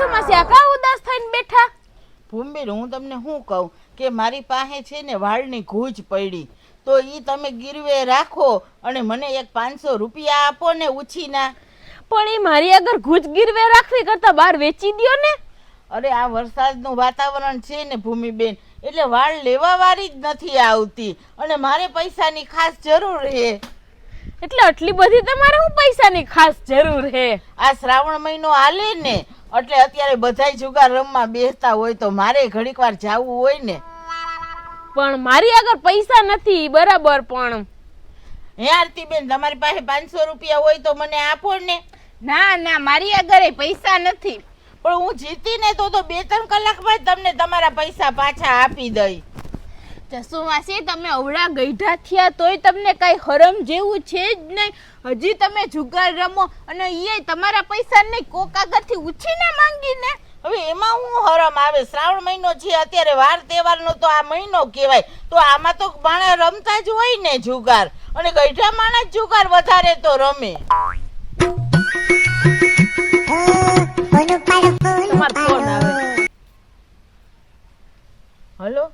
આ કા ઉદાસ થઈને બેઠા? ભૂમિબેન હું તમને શું કહું? કે મારી પાસે છે ને વાળની ગૂંચ પડી. તો ઈ તમે ગીરવે રાખો અને મને એક પાંચસો રૂપિયા આપો ને ઉછીના પણ એ મારી આગળ ગૂંચ ગીરવે રાખવી કરતા બહાર વેચી દો ને. અરે આ વરસાદનું વાતાવરણ છે ને ભૂમિબેન એટલે વાળ લેવા વાળી જ નથી આવતી. અને મારે પૈસાની ખાસ જરૂર છે એટલે આટલી બધી તમારે હું પૈસાની ખાસ જરૂર હે? આ શ્રાવણ મહિનો હાલે ને એટલે અત્યારે બધાય જુગાર રમવા બેસતા હોય તો મારે ઘડીક વાર જવું હોય ને. પણ મારી આગળ પૈસા નથી બરાબર પણ. હે આરતીબેન તમારી પાસે પાંચસો રૂપિયા હોય તો મને આપો ને. ના ના મારી આગળ પૈસા નથી. પણ હું જીતીને તો તો બે ત્રણ કલાકમાં જ તમને તમારા પૈસા પાછા આપી દઈ. જસુ તમે અવળા ગઈઢા થયા તોય તમને કઈ હરમ જેવું છે જ નહીં. હજી તમે જુગાર રમો અને એ તમારા પૈસા નહીં કોક આગળથી ઉછીને માંગીને. હવે એમાં હું હરમ આવે? શ્રાવણ મહિનો છે અત્યારે વાર તહેવારનો તો આ મહિનો કહેવાય. તો આમાં તો માણસ રમતા જ હોય ને જુગાર. અને ગઈઢા માણસ જુગાર વધારે તો રમે. તમારો હલો?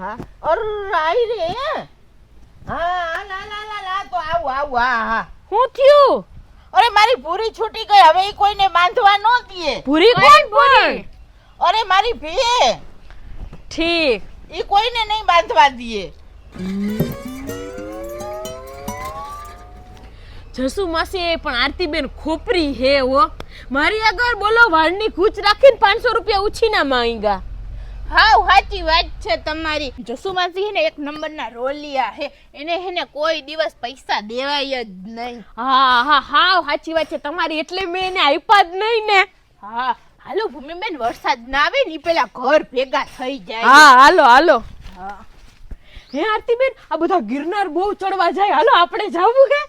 હા? અર આઈ રે હા? હા લા લા લા લા તો આવું આવું હા હા. હું થયું? અરે મારી ભૂરી છૂટી ગઈ. હવે ઈ કોઈને બાંધવા ન દીએ ભૂરી કોણ અરે મારી ભે. ઠીક. ઈ કોઈને નહીં બાંધવા દીએ જસુ માસી પણ આરતીબેન ખોપરી હે ઓ મારી આગળ બોલો વાળની કૂચ રાખીને પાંચસો રૂપિયા ઉછીના માંગ્યા. હાવ સાચી વાત છે તમારી. જસુમાસી હે ને એક નંબરના રોલિયા હે એને હે ને કોઈ દિવસ પૈસા દેવાય જ નહીં. હા હા હાવ સાચી વાત છે. તમારી એટલે મેં એને આપ્યા જ નહીં ને. હા હાલો ભૂમિબેન વરસાદ ના આવે ને પેલા ઘર ભેગા થઈ જાય. હા હાલો હાલો. હા. હે આરતીબેન આ બધા ગિરનાર બહુ ચડવા જાય. હાલો આપણે જાવું કે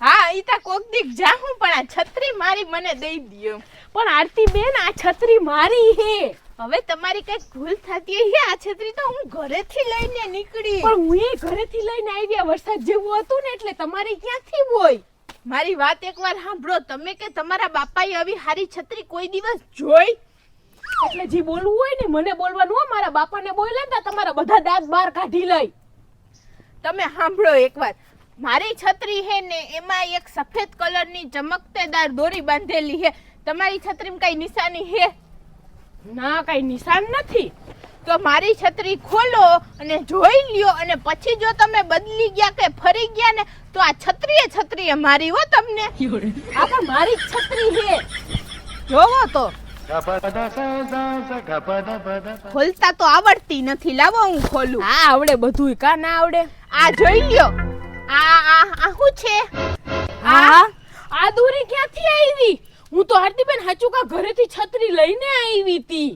હા ઈ તા કોક દીક જાહું પણ આ છત્રી મારી મને દઈ દ્યો. પણ આરતીબેન આ છત્રી મારી હે. હવે તમારી કઈ ભૂલ થતી હે આ છત્રી તો હું ઘરેથી લઈને નીકળી. પણ હું એ ઘરેથી લઈને આવ્યા વરસાદ જેવું હતું ને એટલે તમારે ક્યાંથી હોય? મારી વાત એકવાર સાંભળો. તમે કે તમારા બાપાએ આવી હારી છત્રી કોઈ દિવસ જોઈ? એટલે જે બોલવું હોય ને મને બોલવાનું હોય મારા બાપાને બોલ્યા ને તમારા બધા દાંત બહાર કાઢી લઈ. તમે સાંભળો એકવાર. મારી છત્રી હે ને એમાં એક સફેદ કલરની ચમકતેદાર દોરી બાંધેલી હે. તમારી છત્રીમાં કઈ નિશાની હે? ના કઈ નિશાન નથી. તો મારી છત્રી ખોલો અને જોઈ લ્યો અને પછી જો તમે બદલી ગયા કે ફરી ગયા ને તો આ છત્રીએ છત્રીએ મારી હો તમને. આ તો મારી છત્રી છે. જોવો તો. ખોલતા તો આવડતી નથી. લાવો હું ખોલું. હા આવડે બધું કા ના આવડે? આ જોઈ લ્યો. આ આ આ શું છે? આ આ દોરી ક્યાંથી આવી? હું તો હાર્દિકબેન હાચુકા ઘરેથી છત્રી લઈને આવી હતી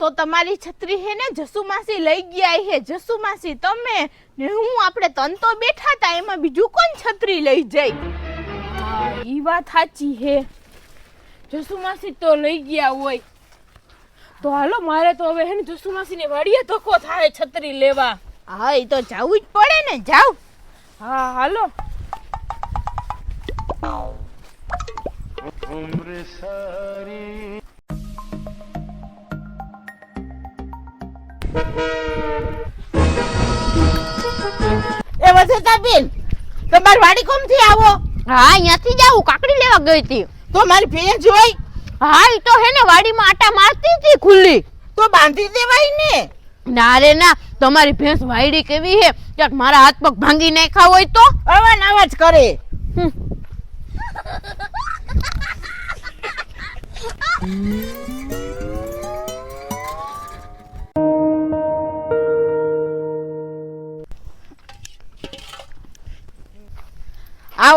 તો તમારી છત્રી હે ને જસુ માસી લઈ ગયા હે. જસુ માસી તમે ને હું આપણે તન તો બેઠા હતા એમાં બીજું કોણ છત્રી લઈ જાય? હા ઈ વાત સાચી હે. જસુ માસી તો લઈ ગયા હોય. તો હાલો મારે તો હવે હે ને જસુ માસીને વાડીએ ધક્કો થાય છત્રી લેવા. હા એ તો જવું જ પડે ને જાવ. હા હાલો. એ વસેતા બેન તમારી વાડી કોમથી આવો? હા અહીંયાથી જાવું કાકડી લેવા ગઈ હતી. તો મારી ભેંસ જોઈ? હા એ તો હે ને વાડીમાં આટા મારતી હતી ખુલ્લી. તો બાંધી દેવાય ને. ના રે ના તમારી ભેંસ વાયડી કેવી હે? ક્યાંક મારા હાથ પગ ભાંગી નાખ્યા હોય તો? અવાજ અવાજ કરે. હમ. આવો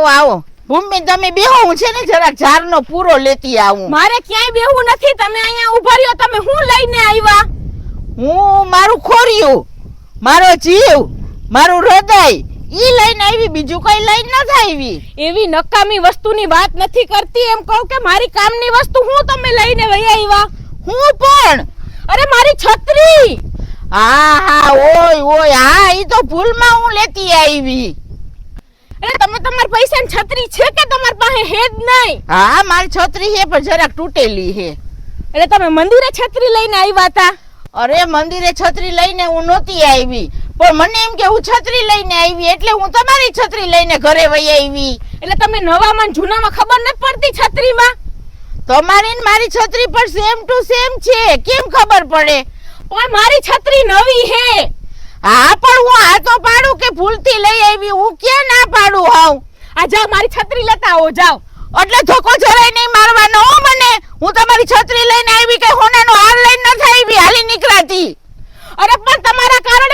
આવો. ભૂમિ તમે બેહો હું છે ને જરાક ઝારનો પૂરો લેતી આવું. મારે ક્યાંય બેહવું નથી. તમે અહીંયા ઊભા રહ્યો તમે હું લઈને આવ્યા? હું મારું ખોરિયું મારો જીવ મારું હૃદય ઈ લઈને આવી બીજું કઈ લઈને નથી આવી એવી નકામી વસ્તુની વાત નથી કરતી. એમ કહું કે મારી કામની વસ્તુ હું તમે લઈને વહી આવ્યા? હું પણ. અરે મારી છત્રી! હા હા ઓય ઓય હા ઈ તો ભૂલમાં હું લેતી આવી. એટલે તમે તમારા પૈસાની છત્રી છે કે તમારી પાસે હે જ નહીં? હા મારી છત્રી છે પણ જરાક તૂટેલી છે. એટલે તમે મંદિરે છત્રી લઈને આવ્યા હતા? અરે મંદિરે છત્રી લઈને હું નહોતી આવી. પણ મને એમ કે હું છત્રી લઈને આવી એટલે હું તમારી છત્રી લઈને ઘરે વહી આવી. એટલે તમે નવામાં જૂનામાં ખબર નથી પડતી છત્રીમાં? તમારી ને મારી છત્રી પર સેમ ટુ સેમ છે કેમ ખબર પડે? પણ મારી છત્રી નવી હે. હા પણ હું આ તો પાડું કે ભૂલથી લઈ આવી હું ક્યાં ના પાડું હાવ? આ જાઓ મારી છત્રી લેતા આવો જાઓ. એટલે ધોકો જરાય નહીં મારવાનો હો મને. હું તમારી છત્રી લઈને આવી કે હોનાનો હાર લઈને નથી આવી હાલી નીકળાતી. અરે પણ તમારા કારણે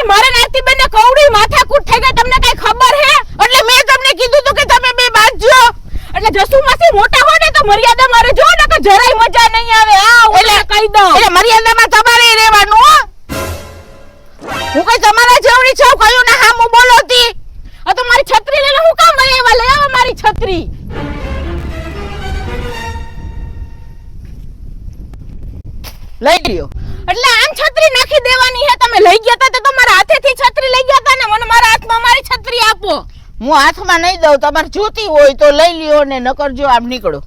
હું હાથમાં નહીં દઉં તમારે જોતી હોય તો લઈ લ્યો ને નકર જો આમ નીકળો.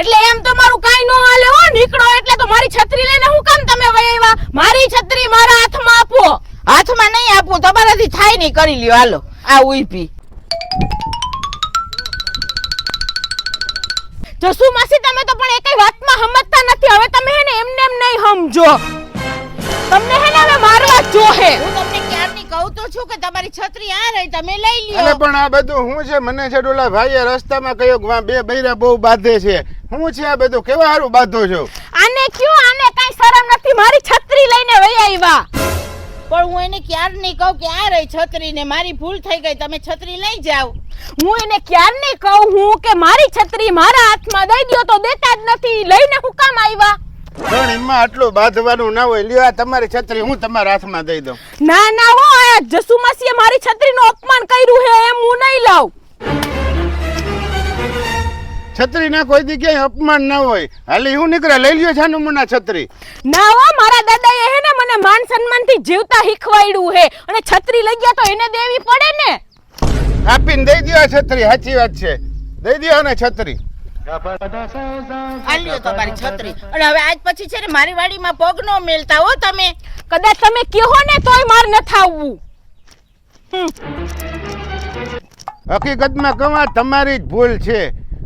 એટલે એમ તો મારું કાઈ ન હાલે હો નીકળો એટલે તો મારી છત્રી લઈને હું કામ તમે વહી મારી છત્રી મારા હાથમાં આપો. હાથમાં નહીં આપું તમારાથી થાય નહીં કરી લ્યો હાલો. આ ઉઈપી. જસુ માસી તમે તો પણ એકઈ વાતમાં સમજતા નથી. હવે તમે હે ને એમને એમ નહીં સમજો. તમને હે ને હવે મારવા જો જોહે. હું કહું તો છું કે તમારી છત્રી આ રહી તમે લઈ લ્યો. લ્યો પણ આ બધું હું છે? મને છે ડોલા ભાઈએ રસ્તામાં કયો કે બે બૈરા બહુ બાંધે છે. હું છે આ બધું કેવા હારું બાંધો છો? આને ક્યું? આને કાઈ શરમ નથી. મારી છત્રી લઈને વહી આવ્યા પણ હું એને ક્યાર નહીં કહું કે આ રહી છત્રી ને મારી ભૂલ થઈ ગઈ. તમે છત્રી લઈ જાઓ. હું એને ક્યાર નહીં કહું? હું કે મારી છત્રી મારા હાથમાં દઈ દ્યો તો દેતા જ નથી. લઈને હું કામ આવ્યા પણ એમાં આટલું બાંધવાનું ના હોય લ્યો આ તમારી છત્રી હું તમારા હાથમાં દઈ દઉં. ના ના હો આ જસુ માસીએ મારી છત્રીનું અપમાન કર્યું છે એમ હું નહીં લાવ છત્રી ના કોઈ દી ક્યાંય અપમાન ના હોય. હાલે હું નીકળે લઈ લ્યો છે મુના છત્રી. ના હો મારા દાદાએ હે ને મને માન સન્માનથી જીવતા શીખવાડ્યું હે અને છત્રી લઈ ગયા તો એને દેવી પડે ને? આપીને દઈ દ્યો આ છત્રી સાચી વાત છે. દઈ દ્યો ને છત્રી. તમારી છત્રી. અને હવે આજ પછી છે ને મારી વાડીમાં પગ નો મેલતા હો તમે. કદાચ તમે કહો ને તોય માર ન થાવવું હકીકતમાં કહવા તમારી જ ભૂલ છે.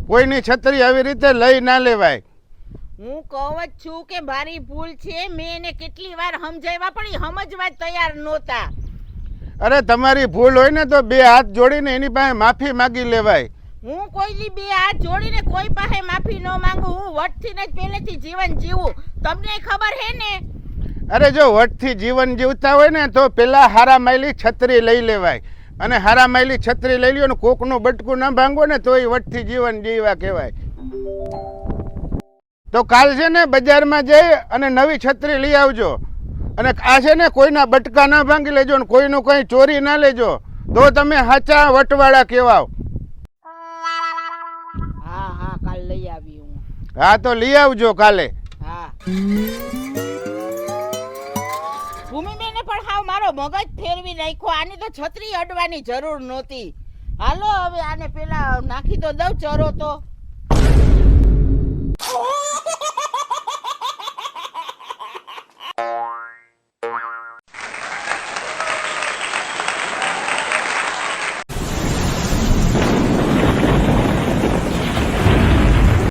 કોઈની છત્રી આવી રીતે લઈ ના લેવાય. હું કહું જ છું કે મારી ભૂલ છે મેં એને કેટલી વાર સમજાવ્યા પણ એ સમજવા તૈયાર નહોતા. અરે તમારી ભૂલ હોય ને તો બે હાથ જોડીને એની પાસે માફી માગી લેવાય. હું કોઈની બે હાથ જોડીને કોઈ પાસે માફી ન માંગુ, હું વટથી જ પહેલેથી જીવન જીવું. તમને ખબર હે ને? અરે જો વટથી જીવન જીવતા હોય ને, તો પેલા હારા માયલી છત્રી લઈ લેવાય. અને હારા માયલી છત્રી લઈ લ્યો ને, કોકનું બટકું ના ભાંગો ને, તો એ વટથી જીવન જીવા કહેવાય. તો કાલ છે ને, બજારમાં જઈ અને નવી છત્રી લઈ આવજો. અને આ છે ને, કોઈના બટકા ના ભાંગી લેજો ને, કોઈનું કંઈ ચોરી ના લેજો. તો તમે સાચા વટવાળા કહેવાઓ. કાલ લઈ આવી હું. હા તો લઈ આવજો કાલે. હા. ભૂમિબેને પણ હાવ મારો મગજ ફેરવી નાખ્યો. આની તો છત્રી અડવાની જરૂર નહોતી. હાલો હવે આને પેલા નાખી તો દઉં ચરો તો.